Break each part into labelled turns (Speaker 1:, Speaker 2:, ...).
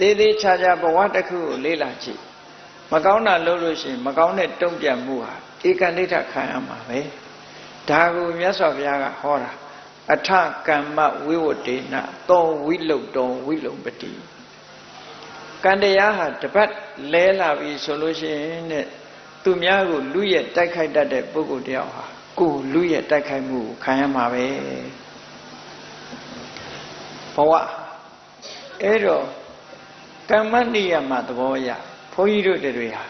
Speaker 1: သေးသေးချာချာဘဝတစ်ခုကိုလေးလာကြည့်မကောင်းတာလုပ်လို့ရှိရင်မကောင်းတဲ့တုံ့ပြန်မှုဟာဧကန္တိထခံရမှာပဲဒါကိုမြတ်စွာဘုရားကဟောတာအထကမ္မဝိဝတေနသောဝိလုတ်တောဝိလုံပတိကံတရားဟာတပတ်လဲလာပြီဆိုလို့ရှိရင်တဲ့သူများကိုလူရဲ့တိုက်ခိုက်တတ်တဲ့ပုဂ္ဂိုလ်တယောက်ဟာကိုယ်လူရဲ့တိုက်ခိုက်မှုကိုခံရမှာပဲဘဝအဲ့တော့ ကမ္မနိယမသဘောအရဘုန်းကြီးတို့တွေဟာ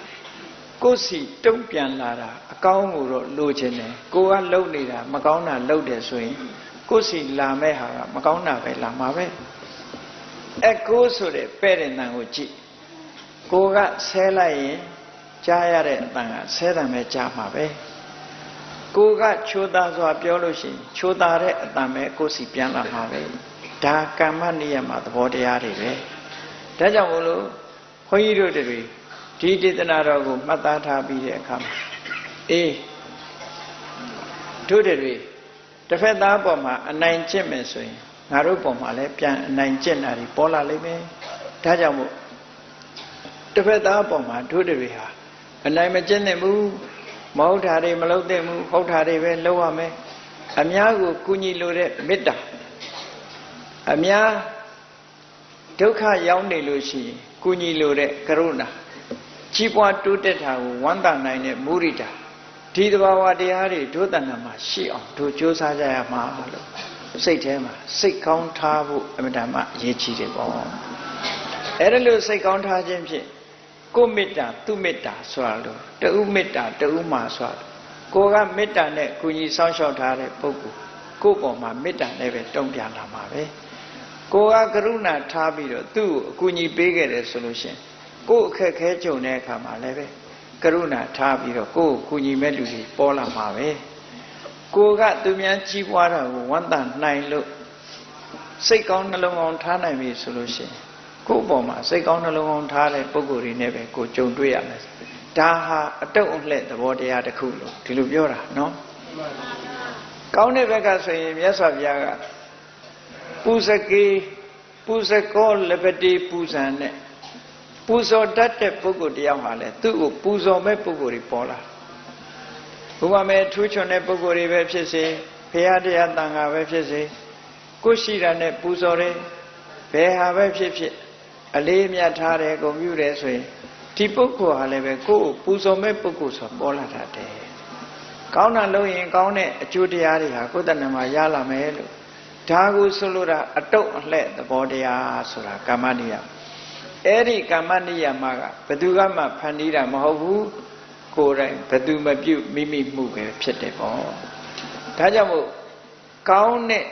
Speaker 1: ကိုယ်စီတုံ့ပြန်လာတာအကောင်းကိုတော့လိုချင်တယ်ကိုကလှုပ်နေတာမကောင်းတာလှုပ်တယ်ဆိုရင်ကိုယ်စီလာမဲ့ဟာကမကောင်းတာပဲလာမှာပဲအကိုဆိုတဲ့ပဲ့တဲ့တန်ကိုကြည့်ကိုကဆဲလိုက်ရင်ကြားရတဲ့အတန်ကဆဲတယ်ပဲကြားမှာပဲကိုကချိုးသားစွာပြောလို့ရှိရင်ချိုးသားတဲ့အတန်ပဲကိုယ်စီပြန်လာမှာပဲဒါကမ္မနိယမသဘောတရားတွေပဲ ဒါကြောင့်မို့လို့ခွန်ကြီးတို့တွေဒီဒေသနာတော်ကိုမှတ်သားထားပြီးတဲ့အခါမှာအေးတို့တွေတစ်ဖက်သားပေါ်မှာအနိုင်ကျင့်မယ်ဆိုရင်ငါတို့ပေါ်မှာလည်းပြန်အနိုင်ကျင့်တာတွေပေါ်လာလိမ့်မယ်ဒါကြောင့်မို့တစ်ဖက်သားပေါ်မှာတို့တွေဟာအနိုင်မကျင့်နိုင်ဘူးမဟုတ်တာတွေမလုပ်သင့်ဘူးဟုတ်တာတွေပဲလုပ်ရမယ်အများကိုကူညီလိုတဲ့မေတ္တာအများ ဒုက္ခရောက်နေလို့ရှိရင်ကုညီလိုတဲ့ကရုဏာကြီးပွားတိုးတက်တာကိုဝမ်းသာနိုင်တဲ့မုရိဒာဒီတဘာဝတရားတွေဒုသဏ္ဍာန်မှာရှိအောင်တို့ကြိုးစားကြရမှာလို့စိတ်ထဲမှာစိတ်ကောင်းထားဖို့အမြဲတမ်းအရေးကြီးတယ်ပေါ့အဲ့ဒါလို့စိတ်ကောင်းထားခြင်းဖြင့်ကိုမေတ္တာသူမေတ္တာဆိုတာလို့တူမေတ္တာတူမှာဆိုတာကိုကမေတ္တာနဲ့ကုညီစောင့်ရှောက်ထားတဲ့ပုဂ္ဂိုလ်ကိုယ့်ပေါ်မှာမေတ္တာနဲ့ပဲတုံ့ပြန်လာမှာပဲ ကိုကကရုဏာထားပြီးတော့သူ့ကိုအကူအညီပေးခဲ့တယ်ဆိုလို့ရှင်ကိုယ်အခက်ခဲကြုံတဲ့အခါမှာလည်းပဲကရုဏာထားပြီးတော့ကိုယ်ကိုကူညီမဲ့လူတွေပေါ်လာမှာပဲကိုကသူများကြီးပွားတာကိုဝမ်းသာနိုင်လို့စိတ်ကောင်းနှလုံးကောင်းထားနိုင်ပြီဆိုလို့ရှင်ကိုယ့်အပေါ်မှာစိတ်ကောင်းနှလုံးကောင်းထားတဲ့ပုံကိုယ်တွေနဲ့ပဲကိုကြုံတွေ့ရမယ်ဒါဟာအတုံအလှဲ့သဘောတရားတစ်ခုလို့ဒီလိုပြောတာနော်ကောင်းတဲ့ဘက်ကဆိုရင်မြတ်စွာဘုရားက ပူဇကေပူဇကောလပတိပူဇံနဲ့ပူဇော်တတ်တဲ့ပုဂ္ဂိုလ်တယောက်ဟာလဲသူ့ကိုပူဇော်မဲ့ပုဂ္ဂိုလ်တွေပေါ်လာဘုရားမဲထူးချွန်တဲ့ပုဂ္ဂိုလ်တွေပဲဖြစ်စေဖရာတရားတန်ခါပဲဖြစ်စေကိုရှိတာနဲ့ပူဇော်တယ်ဘယ်ဟာပဲဖြစ်ဖြစ်အလေးမြတ်ထားတယ်ဂုဏ်ပြုတယ်ဆိုရင်ဒီပုဂ္ဂိုလ်ဟာလည်းပဲကိုယ့်ကိုပူဇော်မဲ့ပုဂ္ဂိုလ်ဆိုပေါ်လာတတ်တယ်ကောင်းတာလုပ်ရင်ကောင်းတဲ့အကျိုးတရားတွေဟာကိုယ်တဏ္ဍာမှာရလာမယ်လို့ ဒါကိုဆိုလိုတာအတုတ်အလှဲ့သဘောတရားဆိုတာကာမနိယအဲ့ဒီကာမနိယမကဘယ်သူကမှဖန်တီးတာမဟုတ်ဘူးကိုယ်တိုင်ဘယ်သူမပြုတ်မိမိမှုပဲဖြစ်တယ်ပေါ့ဒါကြောင့်မို့ကောင်းတဲ့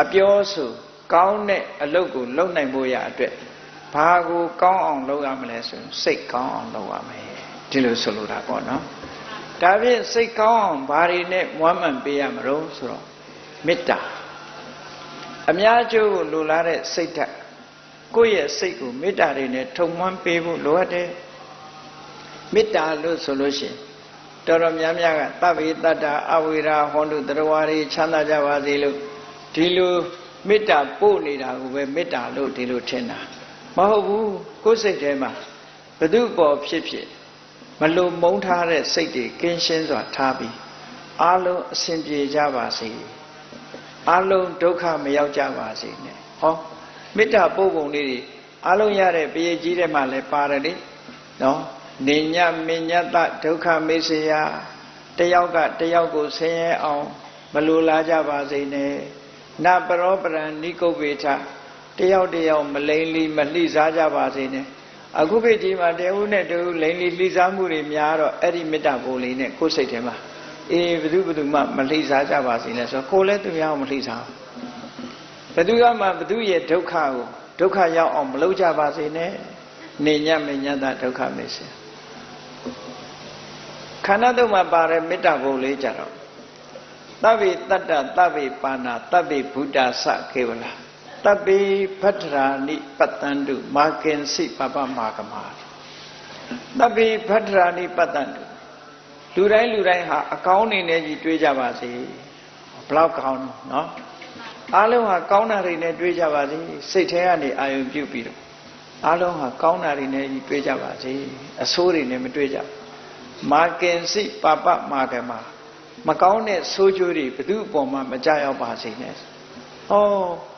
Speaker 1: အပြောဆိုကောင်းတဲ့အလုပ်ကိုလုပ်နိုင်ဖို့ရအတွက်ဘာကိုကောင်းအောင်လုပ်ရမလဲဆိုရင်စိတ်ကောင်းအောင်လုပ်ရမယ်ဒီလိုဆိုလိုတာပေါ့နော်ဒါဖြင့်စိတ်ကောင်းအောင်ဘာတွေနဲ့မွမ်းမံပေးရမလို့ဆိုတော့ မေတ္တာအများကျိုးကိုလိုလားတဲ့စိတ်ဓာတ်ကိုယ့်ရဲ့စိတ်ကိုမေတ္တာတွေနဲ့ထုံမွမ်းပေးဖို့လိုအပ်တယ်မေတ္တာလို့ဆိုလို့ရှိရင်တော်တော်များများကသဗ္ဗေတ္တာအဝိရာဟောတုတရဝါရီချမ်းသာကြပါစေလို့ဒီလိုမေတ္တာပို့နေတာကိုပဲမေတ္တာလို့ဒီလိုထင်တာမဟုတ်ဘူးကိုယ်စိတ်ထဲမှာဘု து ပေါ်ဖြစ်ဖြစ်မလုံမုန်းထားတဲ့စိတ်တွေကင်းရှင်းစွာထားပြီးအလုံးအစဉ်ပြေကြပါစေ အလုံးဒုက္ခမရောက်ကြပါစေနဲ့ဟောမေတ္တာပို့ပုံလေးတွေအလုံးရတဲ့ပရိကြီးတဲ့မှာလည်းပါတယ်လေနော်နေညမညတဒုက္ခမေစရာတယောက်ကတယောက်ကိုဆင်းရဲအောင်မလိုလားကြပါစေနဲ့နပရောပရံနိကုပ္ပေထတယောက်တယောက်မလိမ့်လီမလှိစားကြပါစေနဲ့အခုခေတ်ကြီးမှာတဦးနဲ့တဦးလိမ့်လီလှိစားမှုတွေများတော့အဲ့ဒီမေတ္တာပို့လေးနဲ့ကိုယ်စိတ်ထဲမှာ အေးဘယ်သူဘယ်သူမှမလှိစားကြပါစေနဲ့ဆိုတော့ကိုယ်လည်းသူများမလှိစားဘယ်သူကမှဘယ်သူရဲ့ဒုက္ခကိုဒုက္ခရောက်အောင်မလုပ်ကြပါစေနဲ့နေညမညတဒုက္ခမေစေခန္ဓာတုံမှာပါတဲ့မေတ္တာဘုံလေးကြတော့သဗ္ဗေတတ္တသဗ္ဗေပါဏသဗ္ဗေဘုဒ္ဓဆခေဝလာတပ္ပိဖတ္ထရာနိပတ္တန္တုမာကင်စိပပမာကမာတပ္ပိဖတ္ထရာနိပတ္တန္တု လူတိုင်းလူတိုင်းဟာအကောင်းနေနဲ့ကြီးတွေးကြပါစေဘလောက်ကောင်းတော့နော်အားလုံးဟာကောင်းတာတွေနဲ့တွေးကြပါစေစိတ်ထဲကနေအာယုံပြုတ်ပြီးတော့အားလုံးဟာကောင်းတာတွေနဲ့တွေးကြပါစေအဆိုးတွေနဲ့မတွေးကြမာကင်စိပါပမာကမာမကောင်းတဲ့ဆိုးကျိုးတွေဘယ်သူ့အပေါ်မှာမကြောက်ရောက်ပါစေနဲ့။ဩ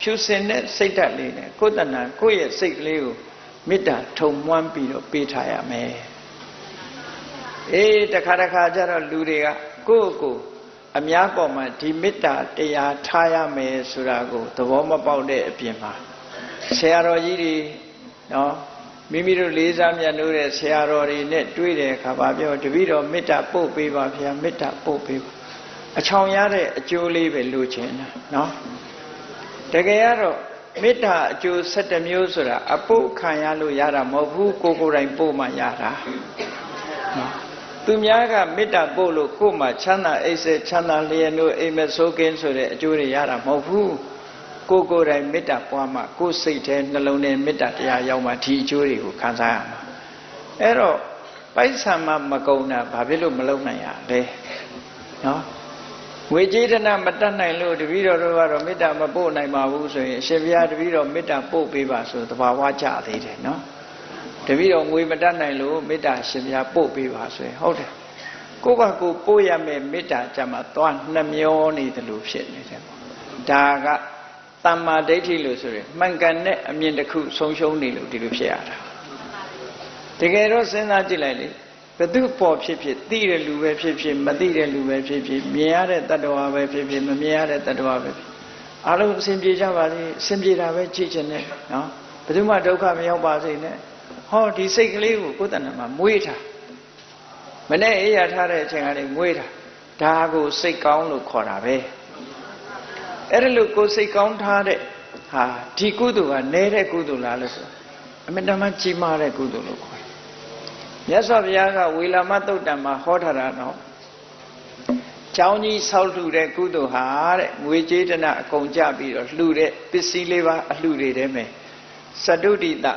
Speaker 1: ဖြူစင်တဲ့စိတ်ဓာတ်လေးနဲ့ကိုယ်တဏ္ဍကိုယ့်ရဲ့စိတ်ကလေးကိုမေတ္တာထုံမွမ်းပြီးတော့ပေးထားရမယ်။ အေးတခါတခါကျတော့လူတွေကကိုယ့်ကိုယ်အများပေါ်မှာဒီမေတ္တာတရားထားရမယ်ဆိုတာကိုသဘောမပေါက်တဲ့အပြင်မှာဆရာတော်ကြီးတွေနော်မိမိတို့လေးစားမြတ်လို့တဲ့ဆရာတော်တွေနဲ့တွေ့တဲ့အခါဘာပြောတပည့်တော်မေတ္တာပို့ပေးပါဗျာမေတ္တာပို့ပေးပါအချောင်ရတဲ့အကျိုးလေးပဲလိုချင်တာနော်တကယ်ကတော့မေတ္တာအကျိုး7မျိုးဆိုတာအပုတ်ခံရလို့ရတာမဟုတ်ဘူးကိုကိုယ်တိုင်ပို့မှရတာနော် သူများကမေတ္တာပို့လို့ကိုယ်မှချမ်းသာအိပ်စေချမ်းသာလျက်တို့အိမ်မဆိုးကင်းဆိုတဲ့အကျိုးတွေရတာမဟုတ်ဘူးကိုကိုယ်တိုင်မေတ္တာပွားမှကိုယ်စိတ်ထဲနှလုံးထဲမေတ္တာတရားရောက်မှဒီအကျိုးတွေကိုခံစားရမှာအဲ့တော့ပိုက်ဆံမှမကုံတာဘာဖြစ်လို့မလုံနိုင်ရလဲနော်ဝေကြေတနာမတတ်နိုင်လို့တပည့်တော်တို့ကတော့မေတ္တာမပို့နိုင်ပါဘူးဆိုရင်အရှင်ဘုရားတပည့်တော်မေတ္တာပို့ပေးပါဆိုသဘာဝကြသေးတယ်နော် တပည့်တော်ငွေမတတ်နိုင်လို့မေတ္တာရှင်ဘုရားပို့ပေးပါဆိုရင်ဟုတ်တယ်ကိုယ့်ကကိုယ်ပို့ရမယ်မေတ္တာကြမှာသွားနှမျောနေတယ်လို့ဖြစ်နေတယ်ပေါ့ဒါကတမ္မာဒိဋ္ဌိလို့ဆိုရင်မှန်ကန်တဲ့အမြင်တစ်ခုဆုံးရှုံးနေလို့ဒီလိုဖြစ်ရတာတကယ်တော့စဉ်းစားကြည့်လိုက်လေဘသူပေါ်ဖြစ်ဖြစ်သိတဲ့လူပဲဖြစ်ဖြစ်မသိတဲ့လူပဲဖြစ်ဖြစ်မြင်ရတဲ့တ attva ပဲဖြစ်ဖြစ်မမြင်ရတဲ့တ attva ပဲဖြစ်အားလုံးအစဉ်ပြေကြပါစေအစဉ်ပြေတာပဲကြည့်ချင်တယ်နော်ဘယ်သူမှဒုက္ခမရောက်ပါစေနဲ့ ဟောဒီစိတ်ကလေးကိုကိုယ်တဏ္ဍာမှာမွေးထားမနဲ့အေးရထားတဲ့အချိန်ကနေမွေးထားဒါကိုစိတ်ကောင်းလို့ခေါ်တာပဲအဲ့ဒါလို့ကိုယ်စိတ်ကောင်းထားတဲ့ဟာဒီကုသိုလ်ကနဲတဲ့ကုသိုလ်လားလို့ဆိုအမေတမကြီးမားတဲ့ကုသိုလ်လို့ခေါ်တယ်မြတ်စွာဘုရားကဝေလာမတုတ်တံမှာဟောထားတာတော့ကျောင်းကြီးဆောက်လှူတဲ့ကုသိုလ်ဟာတဲ့ငွေကြေးတနအကုန်ကြပြီးတော့လှူတဲ့ပစ္စည်းလေးပါအလှူတွေထဲမှာစတုတိတတ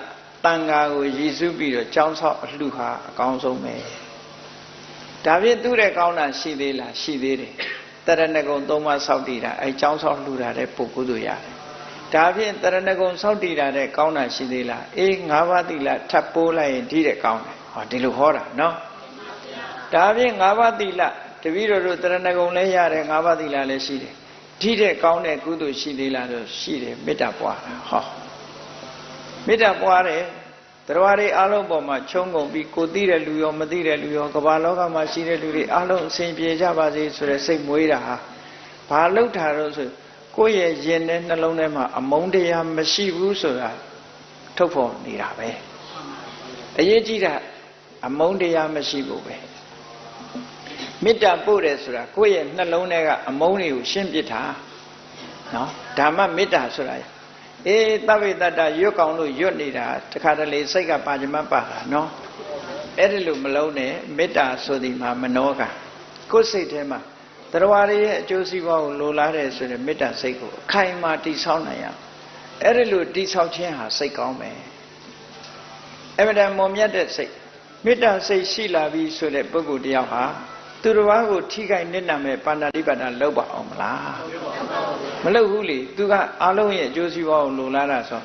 Speaker 1: န်ဃာကိုရည်စူးပြီးတော့ကျောင်းဆောက်အလှူဟာအကောင်းဆုံးပဲဒါဖြင့်သူ့တဲ့ကောင်းတာရှိသေးလားရှိသေးတယ်တရဏဂုံသုံးပါးဆောက်တည်တာအဲကျောင်းဆောက်လှူတာတဲ့ပုဂ္ဂိုလ်တို့ရတယ်ဒါဖြင့်တရဏဂုံဆောက်တည်တာတဲ့ကောင်းတာရှိသေးလားအေး၅ပါးသီလထပ်ပိုးလိုက်ရင်ဒီတဲ့ကောင်းတယ်ဟောဒီလိုဟောတာနော်ဒါဖြင့်၅ပါးသီလတပည့်တော်တို့တရဏဂုံလည်းရတယ်၅ပါးသီလလည်းရှိတယ်ဒီတဲ့ကောင်းတဲ့ကုသိုလ်ရှိသေးလားဆိုရှိတယ်မေတ္တာပွားတာဟောမေတ္တာပွားတယ် တရားတွေအားလုံးပေါ်မှာခြုံငုံပြီးကိုသိတဲ့လူရောမသိတဲ့လူရောကမ္ဘာလောကမှာရှိတဲ့လူတွေအားလုံးအစဉ်ပြေကြပါစေဆိုတဲ့စိတ်မွေးတာဟာဘာလို့ထားတော့ဆိုကိုယ့်ရဲ့ရင်ထဲနှလုံးထဲမှာအမုန်းတရားမရှိဘူးဆိုတာထုတ်ဖော်နေတာပဲအရေးကြီးတာအမုန်းတရားမရှိဘူးပဲမေတ္တာပို့တယ်ဆိုတာကိုယ့်ရဲ့နှလုံးထဲကအမုန်းတွေကိုရှင်းပစ်တာနော်ဓမ္မမေတ္တာဆိုတာ အေးသဗ္ဗေတ္တရွတ်ကောင်လို့ရွတ်နေတာတခါတလေစိတ်ကပါကြမပါတာနော်အဲ့ဒီလိုမလုံးနဲ့မေတ္တာဆိုဒီမှာမနောကကိုယ်စိတ်ထဲမှာတရားရရဲ့အကျိုးစီးပွားကိုလိုလားတယ်ဆိုရင်မေတ္တာစိတ်ကိုအခိုင်အမာတည်ဆောက်နိုင်ရအဲ့ဒီလိုတည်ဆောက်ခြင်းဟာစိတ်ကောင်းမယ်အမှန်တန်မွန်မြတ်တဲ့စိတ်မေတ္တာစိတ်ရှိလာပြီဆိုတဲ့ပုဂ္ဂိုလ်တယောက်ဟာသူတစ်ပါးကိုထိခိုက်နစ်နာမဲ့ပါဏာတိပါဒလောက်ပါအောင်မလား မလောက်ဘူးလေသူကအလုံးရဲ့အကျိုးစီးပွားကိုလိုလားတာဆို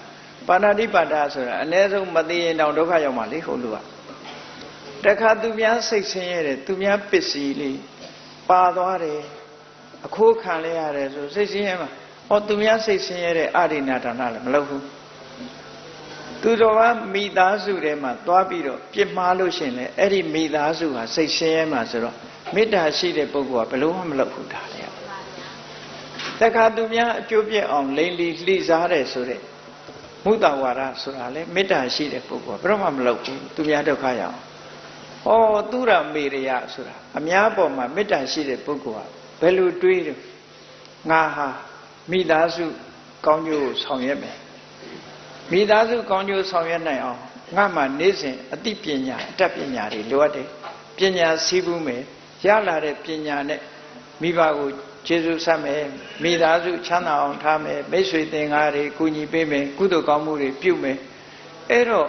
Speaker 1: ပါဏာတိပါဒဆိုတာအ ਨੇ ဆုံးမသိရင်တောင်ဒုက္ခရောက်မှာလေဟုတ်လို့ကတခါသူများစိတ်ဆင်းရဲတယ်သူများပစ္စည်းလေးပါသွားတယ်အခိုးခံလဲရတယ်ဆိုစိတ်ဆင်းရဲမှာဟောသူများစိတ်ဆင်းရဲတဲ့အာရိဏဒါနလည်းမလုပ်ဘူးသူတော်ကမိသားစုထဲမှာသွားပြီးတော့ပြစ်မှားလို့ရှင်လေအဲ့ဒီမိသားစုဟာစိတ်ဆင်းရဲမှာဆိုတော့မေတ္တာရှိတဲ့ပုဂ္ဂိုလ်ကဘလို့မှမလုပ်ဘူးဒါလေ တခါသူများအကျိုးပြည့်အောင်လိမ့်လီလှိစားတယ်ဆိုတဲ့မုဒ္ဒဝါဒဆိုတာလေမေတ္တာရှိတဲ့ပုဂ္ဂိုလ်ကဘယ်တော့မှမလုပ်ဘူးသူများဒုက္ခရအောင်ဩသူရမေရယဆိုတာအများပေါ်မှာမေတ္တာရှိတဲ့ပုဂ္ဂိုလ်ကဘယ်လိုတွေးတယ်ငါဟာမိသားစုကောင်းကျိုးဆောင်ရွက်မယ်မိသားစုကောင်းကျိုးဆောင်ရွက်နိုင်အောင်ငါမှနေ့စဉ်အသိပညာအတတ်ပညာတွေလိုအပ်တယ်ပညာစီးပူးမယ်ရလာတဲ့ပညာနဲ့မိဘကို ကျေးဇူးဆက်မယ်မိသားစုချမ်းသာအောင်ထားမယ်မိတ်ဆွေသင်္ကားတွေကူညီပေးမယ်ကုသိုလ်ကောင်းမှုတွေပြုမယ်အဲ့တော့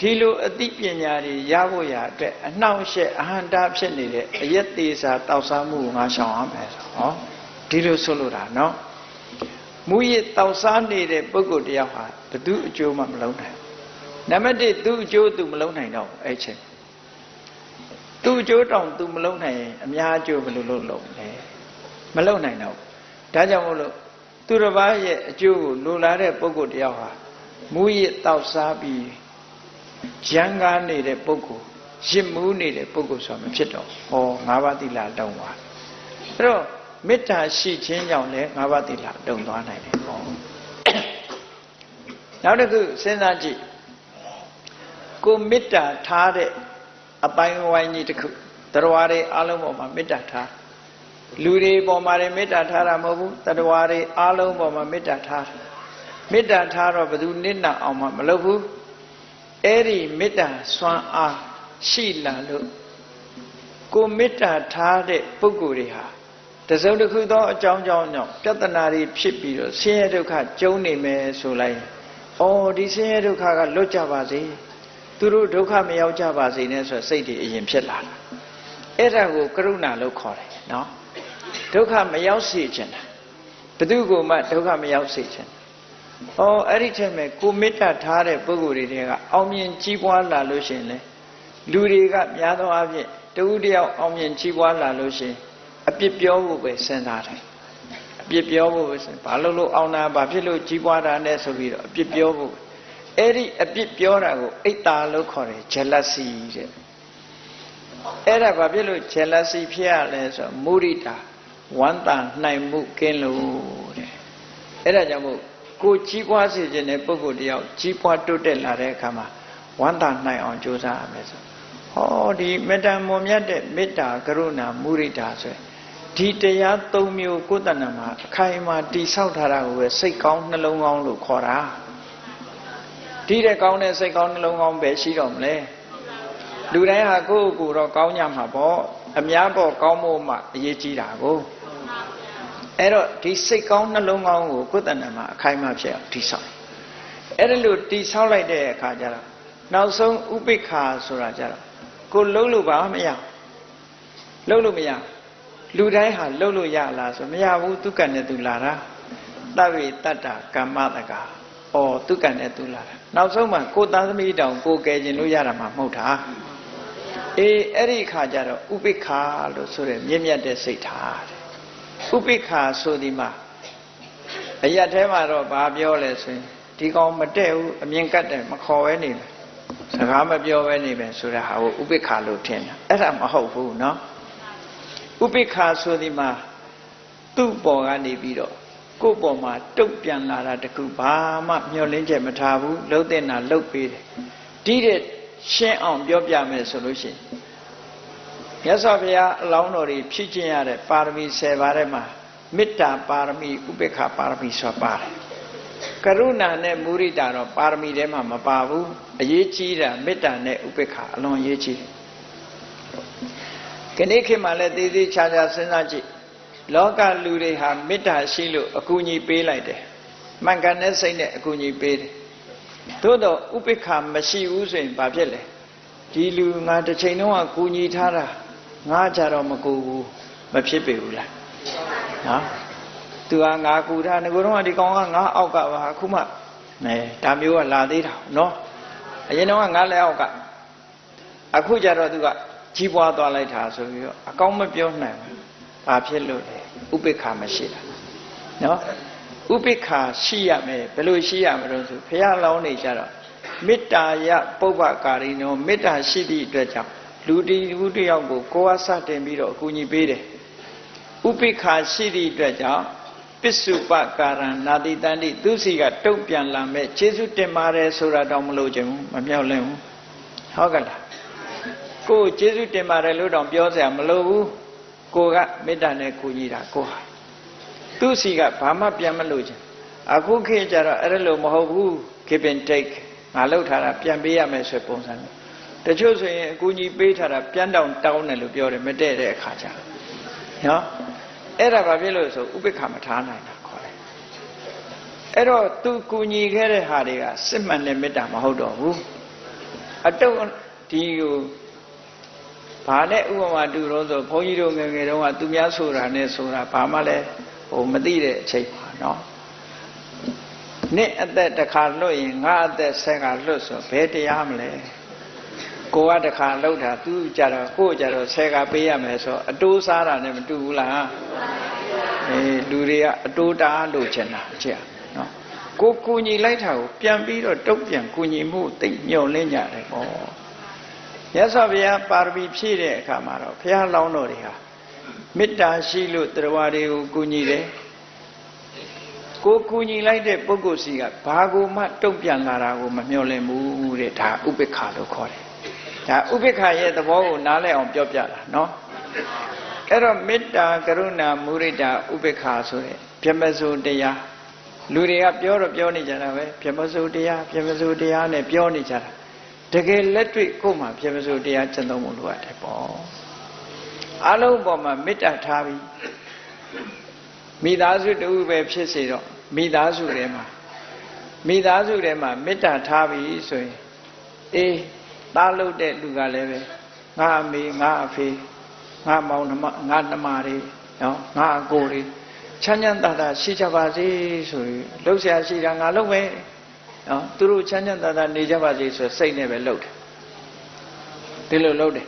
Speaker 1: ဒီလိုအသိပညာတွေရဖို့ရအတွက်အနှောင့်အယှက်အဟန္တာဖြစ်နေတဲ့အယက်သေးစာတောက်စားမှုကိုငါရှောင်ရမယ်ဆိုဟောဒီလိုဆိုလိုတာနော်မူရစ်တောက်စားနေတဲ့ပုဂ္ဂိုလ်တယောက်ဟာဘသူအကျိုးမှမလုံးနိုင်နံပါတ်1သူ့အကျိုးသူမလုံးနိုင်တော့ဘူးအဲ့ချိန်သူ့အကျိုးတောင်သူမလုံးနိုင်ရင်အများအကျိုးဘယ်လိုလုပ်လုံးလဲ မလုံးနိုင်တော့ဘူးဒါကြောင့်မို့လို့သူတစ်ပါးရဲ့အကျိုးကိုလိုလားတဲ့ပုဂ္ဂိုလ်တယောက်ဟာမူရစ်တောက်စားပြီးရန်ကားနေတဲ့ပုဂ္ဂိုလ်ရစ်မူးနေတဲ့ပုဂ္ဂိုလ်ဆိုတာမဖြစ်တော့ဟောငါးပါးသီလတောင်းပါအဲ့တော့မေတ္တာရှိခြင်းကြောင့်လည်းငါးပါးသီလတုံသွားနိုင်တယ်ဟောနောက်တစ်ခုစဉ်းစားကြည့်ကိုမေတ္တာထားတဲ့အပိုင်းဝိုင်းကြီးတစ်ခုတရားတွေအလုံးပေါ်မှာမေတ္တာထား လူတွေပေါ်မှာလည်းမေတ္တာထားတာမဟုတ်ဘူးတရားတွေအလုံးပေါ်မှာမေတ္တာထားမေတ္တာထားတော့ဘယ်သူနစ်နာအောင်မှမလုပ်ဘူးအဲ့ဒီမေတ္တာစွမ်းအားရှိလာလို့ကိုမေတ္တာထားတဲ့ပုဂ္ဂိုလ်တွေဟာတစုံတစ်ခုသောအကြောင်းကြောင့်ကြောင့်ပြဿနာတွေဖြစ်ပြီးတော့ဆင်းရဲဒုက္ခကြုံနေမယ်ဆိုလိုက်။အော်ဒီဆင်းရဲဒုက္ခကလွတ်ကြပါစေ။သူတို့ဒုက္ခမရောက်ကြပါစေနဲ့ဆိုစိတ်တွေအရင်ဖြစ်လာတာ။အဲ့ဒါကိုကရုဏာလို့ခေါ်တယ်နော်။ ဒုက္ခမရောက်စေချင်တာ။ဘယ်သူကမှဒုက္ခမရောက်စေချင်။အော်အဲ့ဒီချက်မဲ့ကိုမေတ္တာထားတဲ့ပုဂ္ဂိုလ်တွေကအောင်မြင်ကြီးပွားလာလို့ရှိရင်လေလူတွေကများသောအားဖြင့်တဦးတယောက်အောင်မြင်ကြီးပွားလာလို့ရှိရင်အပြစ်ပြောဖို့ပဲစဉ်းစားတယ်အပြစ်ပြောဖို့ပဲစဉ်းဘာလို့လို့အောင်တာဘာဖြစ်လို့ကြီးပွားတာနဲ့ဆိုပြီးတော့အပြစ်ပြောဖို့အဲ့ဒီအပြစ်ပြောတာကိုအိတ်တာလို့ခေါ်တယ် jealousy တဲ့အဲ့ဒါဘာဖြစ်လို့ jealousy ဖြစ်ရလဲဆိုမုရိတာ ဝမ်းသာနိုင်မှုကင်းလို့တဲ့အဲ့ဒါကြောင့်မို့ကိုကြီးပွားစေခြင်းတဲ့ပုဂ္ဂိုလ်တယောက်ကြီးပွားတိုးတက်လာတဲ့အခါမှာဝမ်းသာနိုင်အောင်ကြိုးစားရမယ်ဆိုဟောဒီမေတ္တာမွန်မြတ်တဲ့မေတ္တာကရုဏာမုရိတာဆိုရင်ဒီတရား၃မျိုးကိုယ်တဏ္ဍမှာအခိုင်အမာတိဆောက်ထားတာကိုပဲစိတ်ကောင်းနှလုံးကောင်းလို့ခေါ်တာဒီတဲ့ကောင်းတဲ့စိတ်ကောင်းနှလုံးကောင်းပဲရှိတော့မလဲလူတိုင်းဟာကိုယ့်ကိုယ်တော့ကောင်းကြမှာပေါ့ အများပေါ်ကောင်းဖို့မှအရေးကြီးတာကိုအဲ့တော့ဒီစိတ်ကောင်းနှလုံးကောင်းကိုကိုယ်တဏ္ဍမှာအခိုင်အမာဖြစ်အောင်တိဆောက်အဲ့ဒါလို့တိဆောက်လိုက်တဲ့အခါကျတော့နောက်ဆုံးဥပိ္ပခာဆိုတာကြတော့ကိုလုံးလို့ပါမရလုံးလို့မရလူတိုင်းဟာလှုပ်လို့ရလားဆိုမရဘူးသူကံနဲ့သူလာတာတဝိတတ္တကမ္မတကဩသူကံနဲ့သူလာတာနောက်ဆုံးမှကိုသားသမီးတောင်ကိုကယ်ခြင်းလို့ရတာမှမဟုတ်တာ အေးအဲ့ဒီခါကျတော့ဥပိ္ပခာလို့ဆိုရမြင့်မြတ်တဲ့စိတ်ထားတဲ့ဥပိ္ပခာဆိုဒီမှာအရက်ထဲမှာတော့ဘာပြောလဲဆိုရင်ဒီကောင်မတဲ့ဘူးအမြင်ကတ်တယ်မခေါ်ပဲနေတယ်စကားမပြောပဲနေပဲဆိုတာဟာကိုဥပိ္ပခာလို့ထင်တာအဲ့ဒါမဟုတ်ဘူးเนาะဥပိ္ပခာဆိုဒီမှာသူ့ပေါ်ကနေပြီးတော့ကိုယ့်ပေါ်မှာတုတ်ပြန်လာတာတခုဘာမှမျောလင်းချက်မထားဘူးလှုပ်တဲ့နာလှုပ်ပေးတယ်ဒီတဲ့ ရှင်းအောင်ပြောပြမယ်ဆိုလို့ရှိရင်မြတ်စွာဘုရားအလောင်းတော်တွေဖြည့်ကျင့်ရတဲ့ပါရမီ10ပါးထဲမှာမေတ္တာပါရမီဥပေက္ခပါရမီဆိုတာပါတယ်ကရုဏာနဲ့မုရိဒာတော့ပါရမီထဲမှာမပါဘူးအရေးကြီးတာမေတ္တာနဲ့ဥပေက္ခအလွန်အရေးကြီးတယ်ခဏခေတ်မှာလည်းသေးသေးချာချာစဉ်းစားကြည့်လောကလူတွေဟာမေတ္တာရှိလို့အကူအညီပေးလိုက်တယ်မှန်ကန်တဲ့စိတ်နဲ့အကူအညီပေးတယ် သို့တော့ဥပိ္ပခာမရှိဘူးဆိုရင်ဘာဖြစ်လဲဒီလူငါတစ်ချိန်လုံးကကူညီထားတာငါကြတော့မကူဘူးမဖြစ်ပေဘူးလားနော်သူကငါကူထားငကိုတော့ဒီကောင်ကငါအောက်ကပါအခုမှနဲဒါမျိုးကလာသေးတာနော်အရင်တော့ငါလက်အောက်ကအခုကြတော့သူကကြီးပွားသွားလိုက်တာဆိုပြီးတော့အကောင်းမပြောနိုင်ဘူးဘာဖြစ်လို့လဲဥပိ္ပခာမရှိတာနော် ဥပိ္ပခာရှိရမယ်ဘယ်လိုရှိရမလို့ဆိုဘုရားလောင်းနေကြတော့မေတ္တာယပုဗ္ဗကာရိနောမေတ္တာရှိသည့်အတွက်ကြောင့်လူတီလူတယောက်ကိုကိုယ်အားစတင်ပြီးတော့အကူအညီပေးတယ်ဥပိ္ပခာရှိသည့်အတွက်ကြောင့်ပစ္စုပကာရံနာတိတန္တိသူစီကတုတ်ပြန်လာမဲ့ခြေဆုတင်ပါတယ်ဆိုတာတော့မလို့ခြင်းဘူးမမြောက်လင့်ဘူးဟုတ်ကလားကိုယ်ကျေးဇူးတင်ပါတယ်လို့တော့ပြောစရာမလိုဘူးကိုကမေတ္တာနဲ့ကိုကြီးတာကိုဟာ သူ့စီကဘာမှပြန်မလို့ခြင်းအခုခေတ်ကျတော့အဲ့လိုမဟုတ်ဘူး give and take ငါလောက်ထားတာပြန်ပေးရမယ်ဆိုပုံစံမျိုးတချို့ဆိုရင်အကူကြီးပေးထားတာပြန်တောင်းတောင်းတယ်လို့ပြောတယ်မတည့်တဲ့အခါကျနော်အဲ့ဒါဘာဖြစ်လို့ဆိုဥပိ္ပခမထားနိုင်တာခေါ်တယ်အဲ့တော့သူကူညီခဲ့တဲ့ဟာတွေကစစ်မှန်တဲ့မေတ္တာမဟုတ်တော့ဘူးအတုတ်ဒီကိုဘာနဲ့ဥပမာတူတော့ဆိုဘုန်းကြီးတို့ငယ်ငယ်တုန်းကသူများဆိုတာနဲ့ဆိုတာဘာမှလည်း ဟိုမသိတဲ့အချိန်ပါနော်နှစ်အသက်တစ်ခါလွတ်ရင်ငါအသက်ဆက်ကလွတ်ဆိုဘယ်တရားမလဲကိုကတစ်ခါလှုပ်တာသူကြတော့ကိုကြတော့ဆက်ကပေးရမယ်ဆိုအတိုးစားတာနဲ့မတူဘူးလားအေးလူတွေကအတိုးတားလို့ချင်တာအချက်နော်ကိုကူညီလိုက်တာကိုပြန်ပြီးတော့တုတ်ပြန်ကူညီမှုသိညှော်လင့်ကြတယ်ပေါ့ရသော်ဘုရားပါရမီဖြည့်တဲ့အခါမှာတော့ဘုရားလောင်းတော်တွေဟာ မေတ္တာရှိလို့တရားတွေကိုကူညီတယ်ကိုကူညီလိုက်တဲ့ပုဂ္ဂိုလ်စီကဘာကိုမှတုံ့ပြန်လာတာကိုမမျှော်လင့်ဘူးတဲ့ဒါဥပိ္ပခာလို့ခေါ်တယ်ဒါဥပိ္ပခာရဲ့သဘောကိုနားလည်အောင်ပြောပြတာနော်အဲ့တော့မေတ္တာကရုဏာမုရိဒာဥပိ္ပခာဆိုတဲ့ဗြဟ္မစိုးတရားလူတွေကပြောတော့ပြောနေကြတာပဲဗြဟ္မစိုးတရားဗြဟ္မစိုးတရားနဲ့ပြောနေကြတာတကယ်လက်တွေ့ကိုယ်မှာဗြဟ္မစိုးတရားကျင့်သုံးဖို့လိုအပ်တယ်ပေါ့ အလုံးပေါ်မှာမေတ္တာထားပြီးမိသားစုတူပဲဖြစ်စေတော့မိသားစုထဲမှာမိသားစုထဲမှာမေတ္တာထားပြီးဆိုရင်အေးသားလို့တဲ့လူကလည်းပဲငါအမေငါအဖေငါမောင်နှမငါနှမတွေနော်ငါအကိုတွေချမ်းချမ်းသာသာရှိကြပါစေဆိုရင်လှုပ်ရှားရှိတာငါလှုပ်မယ်နော်သူတို့ချမ်းချမ်းသာသာနေကြပါစေဆိုစိတ်နဲ့ပဲလှုပ်တယ်ဒီလိုလှုပ်တယ်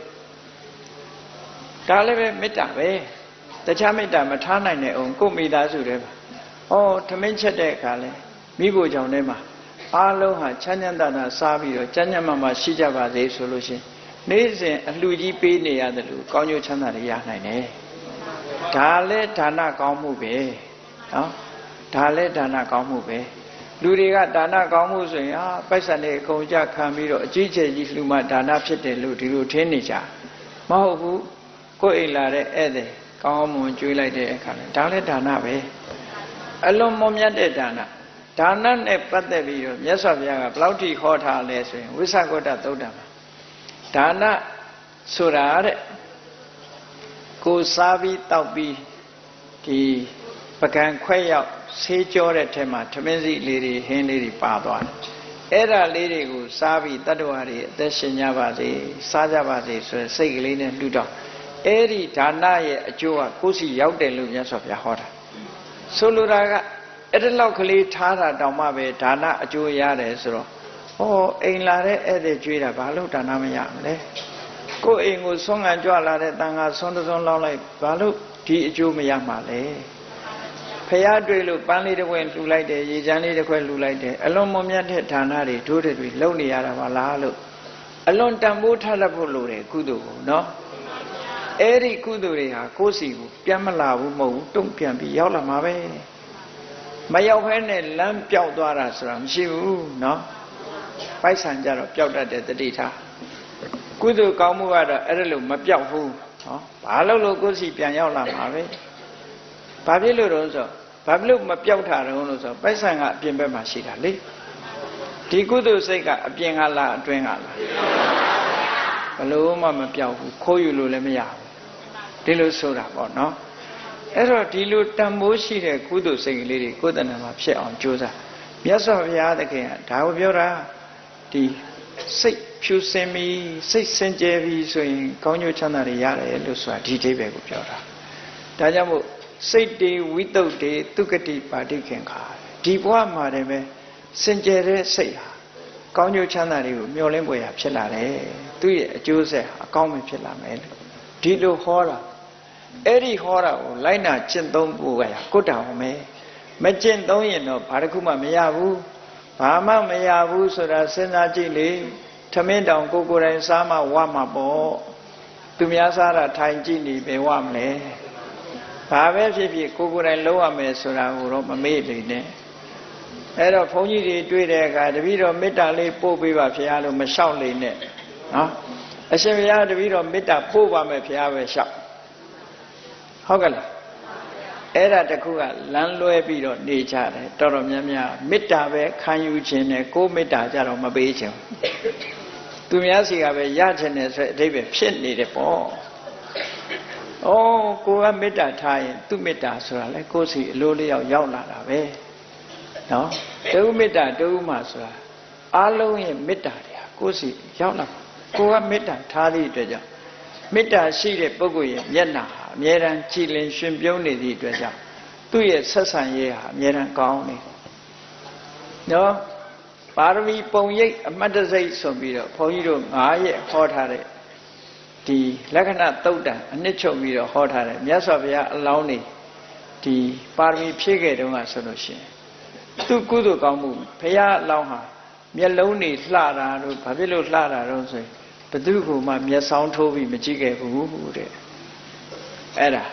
Speaker 1: ဒါလည်းပဲမေတ္တာပဲတခြားမေတ္တာမထားနိုင်တဲ့အောင်ကိုယ်မိသားစုထဲမှာဩထမင်းချက်တဲ့အခါလဲမိဖို့ကြောင့်ထဲမှာအားလုံးဟာချမ်းချမ်းသာသာစားပြီးတော့ကျမ်းကျမ်းမာမာရှိကြပါစေဆိုလို့ရှိရင်နေ့စဉ်အလှကြီးပေးနေရတယ်လို့ကောင်းကျိုးချမ်းသာတွေရနိုင်တယ်ဒါလည်းဒါနကောင်းမှုပဲနော်ဒါလည်းဒါနကောင်းမှုပဲလူတွေကဒါနကောင်းမှုဆိုရင်အာပိုက်ဆံတွေအကုန်ကြခံပြီးတော့အကြီးကျယ်ကြီးလှူမှဒါနဖြစ်တယ်လို့ဒီလိုထင်နေကြမဟုတ်ဘူး ကိုယ်အိမ်လာတဲ့ဧည့်သည်ကောင်းမွန်ကျွေးလိုက်တဲ့အခါလဲဒါလည်းဒါနပဲအလွန်မွန်မြတ်တဲ့ဒါနဒါနနဲ့ပတ်သက်ပြီးတော့မြတ်စွာဘုရားကဘလောက်ထိဟောထားလဲဆိုရင်ဝိသကောတသုတ်တံမှာဒါနဆိုတာတဲ့ကိုစားပြီးတောက်ပြီးဒီပကံခွဲရောက်ဆေးကြောတဲ့ထဲမှာထမင်းစီလေးတွေဟင်းလေးတွေပါသွားတယ်အဲ့ဒါလေးတွေကိုစားပြီးတတ္တဝါတွေအသက်ရှင်ကြပါစေစားကြပါစေဆိုတဲ့စိတ်ကလေးနဲ့လှူတော့ အဲ့ဒီဒါနရဲ့အကျိုးကကိုယ်စီရောက်တယ်လို့မြတ်စွာဘုရားဟောတာဆိုလိုတာကအဲ့ဒီလောက်ကလေးထားတာတောင်မှပဲဒါနအကျိုးရတယ်ဆိုတော့ဟောအိမ်လာတဲ့ဧည့်သည်ကျွေးတာဘာလို့ဒါနမရမလဲကိုယ်အိမ်ကိုဆွမ်းငံကြွလာတဲ့တန်ခါဆွမ်းတစွန်းလောင်းလိုက်ဘာလို့ဒီအကျိုးမရမှာလဲဖះတွေ့လို့ပန်းလေးတစ်ခွက်လှူလိုက်တယ်ရေချမ်းလေးတစ်ခွက်လှူလိုက်တယ်အလွန်မမြတ်တဲ့ဌာနတွေဒုတွေတွေလုံနေရတာပါလားလို့အလွန်တန်ဖိုးထားတတ်ဖို့လိုတယ်ကုသိုလ်ကိုနော် အဲ့ဒီကုသိုလ်တွေဟာကိုယ်စီကိုပြန်မလာဘူးမဟုတ်ဘူးတုံ့ပြန်ပြီးရောက်လာမှာပဲမရောက်ဖဲနဲ့လမ်းပြောက်သွားတာဆိုတာမရှိဘူးเนาะပိုက်ဆံကြတော့ပျောက်တတ်တဲ့တတိထားကုသိုလ်ကောင်းမှုကတော့အဲ့ဒါလို့မပြောက်ဘူးเนาะဘာလို့လို့ကိုယ်စီပြန်ရောက်လာမှာပဲဘာဖြစ်လို့တော့ဆိုဘာဖြစ်လို့မပြောက်တာတော့လို့ဆိုပိုက်ဆံကအပြင်ဘက်မှာရှိတာလေဒီကုသိုလ်စိတ်ကအပြင်ကလားအတွင်းကလားဘလို့မှမပြောက်ဘူးခိုးယူလို့လည်းမရဘူး ဒီလိုဆိုတာပေါ့နော်အဲ့တော့ဒီလိုတန်ဖိုးရှိတဲ့ကုသိုလ်စိတ်ကလေးတွေကိုယ်တဏ္ဍာမှာဖြစ်အောင်ကြိုးစားမြတ်စွာဘုရားသခင်ကဒါကိုပြောတာဒီစိတ်ဖြူစင်ပြီးစိတ်စင်ကြယ်ပြီးဆိုရင်ကောင်းကျိုးချမ်းသာတွေရတယ်လို့ဆိုတာဒီအိဗယ်ကိုပြောတာဒါကြောင့်မို့စိတ်တေဝိတုဒ္ဒေသူကတိပါတိခင်ခါဒီဘဝမှာတည်းပဲစင်ကြယ်တဲ့စိတ်ဟာကောင်းကျိုးချမ်းသာတွေကိုမျှော်လင့်ပွေရဖြစ်လာတယ်သူ့ရဲ့အကျိုးဆက်အကောင်းပဲဖြစ်လာမယ်လို့ဒီလိုဟောတာ အဲ့ဒီဟောတာကိုလိုက်နာကျင့်သုံးဖို့ကရကိုတောင်မယ်မကျင့်သုံးရင်တော့ဘာတစ်ခုမှမရဘူးဘာမှမရဘူးဆိုတာစဉ်းစားကြည့်လေထမင်းတောင်ကိုကိုယ်တိုင်စားမှဝမှာပေါ့သူများစားတာထိုင်ကြည့်နေပဲဝမလဲဘာပဲဖြစ်ဖြစ်ကိုကိုယ်တိုင်လုံးရမယ်ဆိုတာကိုတော့မမေ့လေနဲ့အဲ့တော့ဘုန်းကြီးတွေတွေ့တဲ့အခါတပည့်တော်မေတ္တာလေးပို့ပေးပါဖရာလို့မလျှောက်လေနဲ့နော်အရှင်ဘုရားတပည့်တော်မေတ္တာပို့ပါမယ်ဖရာပဲလျှောက် ဟုတ်ကဲ့လားအဲ့ဒါတခုကလမ်းလွဲပြီးတော့နေကြတယ်တော်တော်များများမေတ္တာပဲခံယူခြင်းနဲ့ကိုယ်မေတ္တာကြတော့မပေးခြင်းသူများစီကပဲရခြင်းနဲ့ဆိုအဓိပ္ပာယ်ဖြစ်နေတယ်ပေါ့ဩကိုကမေတ္တာထားရင် သူမေတ္တာဆိုတာလေကိုယ်စီအလိုလျောက်ရောက်လာတာပဲနော်တူမေတ္တာတူမှဆိုတာအားလုံးရဲ့မေတ္တာတွေဟာကိုယ်စီရောက်လာကိုကမေတ္တာထားသည့်အတွက်ကြောင့်မေတ္တာရှိတဲ့ပုဂ္ဂိုလ်ရဲ့မျက်နှာဟာ အမြဲတမ်းကြည်လင်ရှင်ပြုံးနေသည့်အတွက်ကြောင့်သူ့ရဲ့ဆက်ဆံရေးဟာအမြဲတမ်းကောင်းနေနော်ပါရမီပုံရိပ်အမတ်တစိတ်ဆိုပြီးတော့ဘုန်းကြီးတို့9ရက်ဟောထားတဲ့ဒီလက္ခဏာတုတ်တံအနှစ်ချုပ်ပြီးတော့ဟောထားတယ်မြတ်စွာဘုရားအလောင်းနေဒီပါရမီဖြည့်ခဲ့တုန်းကဆိုလို့ရှိရင်သူကုသိုလ်ကောင်းမှုဘုရားအလောင်းဟာမျက်လုံးနေလှတာတို့ဘာဖြစ်လို့လှတာတော့ဆိုရင်ဘသူကမှမျက်စောင်းထိုးပြီးမကြည့်ခဲ့ဘူးတဲ့ အဲ့ဒါ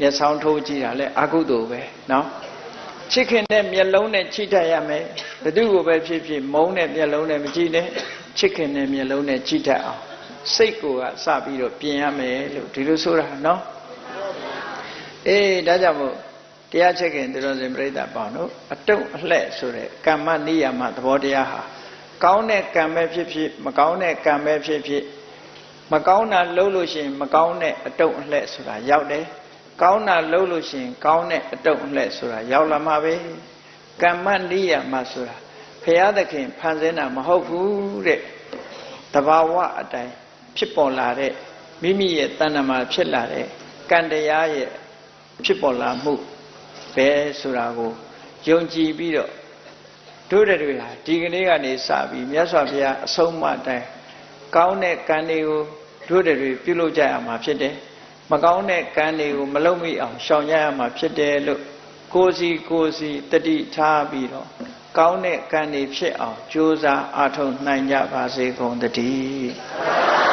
Speaker 1: မျက်ဆောင်ထိုးကြည့်တာလဲအကုသိုလ်ပဲနော်ချစ်ခင်တဲ့မျက်လုံးနဲ့ချိတတ်ရမယ်ဘသူ့ကိုပဲဖြစ်ဖြစ်မုန်းတဲ့မျက်လုံးနဲ့မကြည့်နဲ့ချစ်ခင်တဲ့မျက်လုံးနဲ့ချိတတ်အောင်စိတ်ကိုကစပြီးတော့ပြင်ရမယ်လို့ဒီလိုဆိုတာနော်အေးဒါကြောင့်မို့တရားချက်ခင်သူတော်စင်ပြိဿပေါင်းတို့အတုံအလှဲ့ဆိုတဲ့ကမ္မနိယာမသဘောတရားဟာကောင်းတဲ့ကံပဲဖြစ်ဖြစ်မကောင်းတဲ့ကံပဲဖြစ်ဖြစ် မကောင်းတာလုပ်လို့ရှိရင် မကောင်းတဲ့အတုံးအလှဲ့ဆိုတာရောက်တယ်ကောင်းတာလုပ်လို့ရှိရင် ကောင်းတဲ့အတုံးအလှဲ့ဆိုတာရောက်လာမှာပဲကမ္မနိယမဆိုတာဖရာသခင်ဖန်ဆင်းတာမဟုတ်ဘူးတဲ့တဘာဝအတိုင်းဖြစ်ပေါ်လာတဲ့မိမိရဲ့တဏ္ဍမှာဖြစ်လာတဲ့ကံတရားရဲ့ဖြစ်ပေါ်လာမှုပဲဆိုတာကိုယုံကြည်ပြီးတော့တို့တဲ့တွေဟာဒီကနေ့ကနေစပြီးမြတ်စွာဘုရားအဆုံးအမတိုင်းကောင်းတဲ့ကံတွေကို တို့တဲ့တွေပြုလုပ်ကြရမှာဖြစ်တယ်မကောင်းတဲ့ကံတွေကိုမလုပ်မိအောင်ရှောင်ကြရမှာဖြစ်တယ်လို့ကိုယ်စီကိုယ်စီတတိထားပြီးတော့ကောင်းတဲ့ကံတွေဖြစ်အောင်ကြိုးစားအားထုတ်နိုင်ကြပါစေကုန်သတည်း